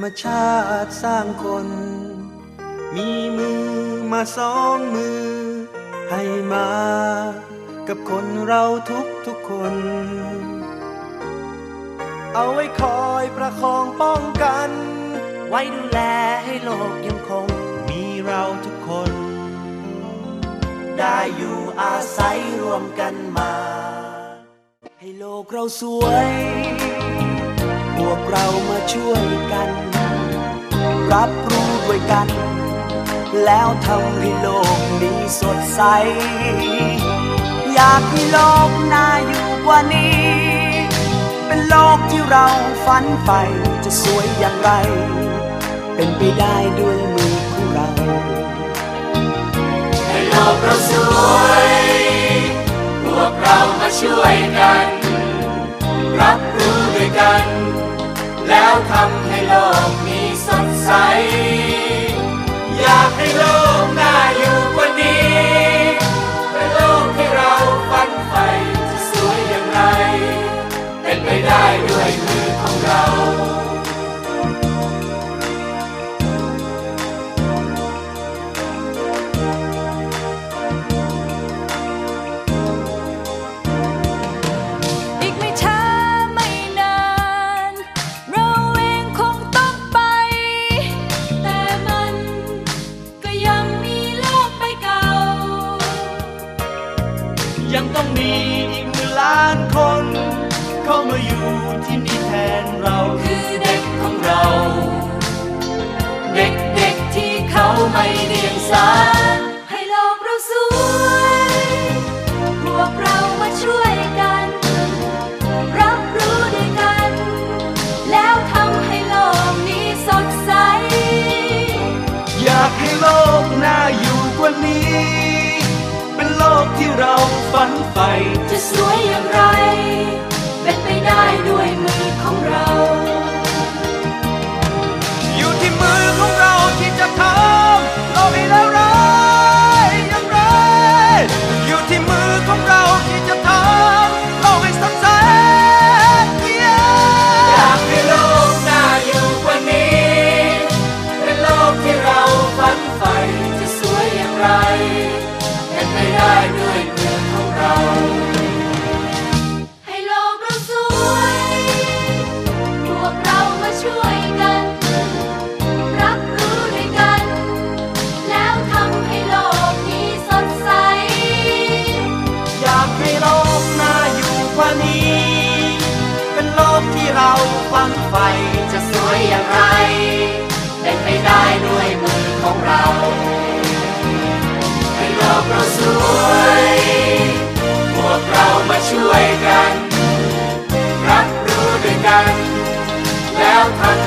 ธรรมชาติสร้างคน มีมือมาสองมือ ให้มา กับคนเราทุกทุกคน เอาไว้คอยประคองป้องกัน ไว้ดูแลให้โลกยังคง มีเราทุกคน ได้อยู่อาศัยรวมกันมา ให้โลกเราสวย พวกเรามาช่วยกัน รับรู้ด้วยกัน แล้วทำให้โลกนี้สดใส อยากให้โลกน่าอยู่กว่านี้ เป็นโลกที่เราฝันใฝ่จะสวยอย่างไร เป็นไปได้ด้วยมือของเรา ให้โลกเราสวย พวกเรามาช่วยกัน รับรู้ด้วยกัน แล้วทำให้โลกนี้สดใส อานคน เข้ามาอยู่ที่นี่แทนเราคือเด็กของเรา เด็กๆที่เขาไม่เดียงสาให้โลกเราสวยพวกเรามาช่วยกัน รับรู้ด้วยกัน แล้วทำให้โลกนี้สดใส อยากให้โลกน่าอยู่กว่านี้ เป็นโลกที่เราฝันใฝ่จะสวยอย่างไร เป็นไปได้ด้วยมือของเรา อยู่ที่มือของเราที่จะทำโลกให้แล้วร้ายอย่างไร อยู่ที่มือของเราที่จะทำโลกให้สดใสอยากให้โลกน่าอยู่กว่านี้ เป็นโลกที่เราฝันใฝ่จะสวยอย่างไร เป็นได้ด้วยมือของเรา ให้โลกเราสวย พวกเรามาช่วยกัน รับรู้ด้วยกัน แล้วทำให้โลกนี้สดใส อยากให้โลกน่าอยู่กว่านี้ เป็นโลกที่เราฝันใฝ่จะสวยอย่างไร เป็นไปได้ด้วยมือของเรา เราสวย พวกเรามาช่วยกัน รับรู้ด้วยกัน แล้วทำ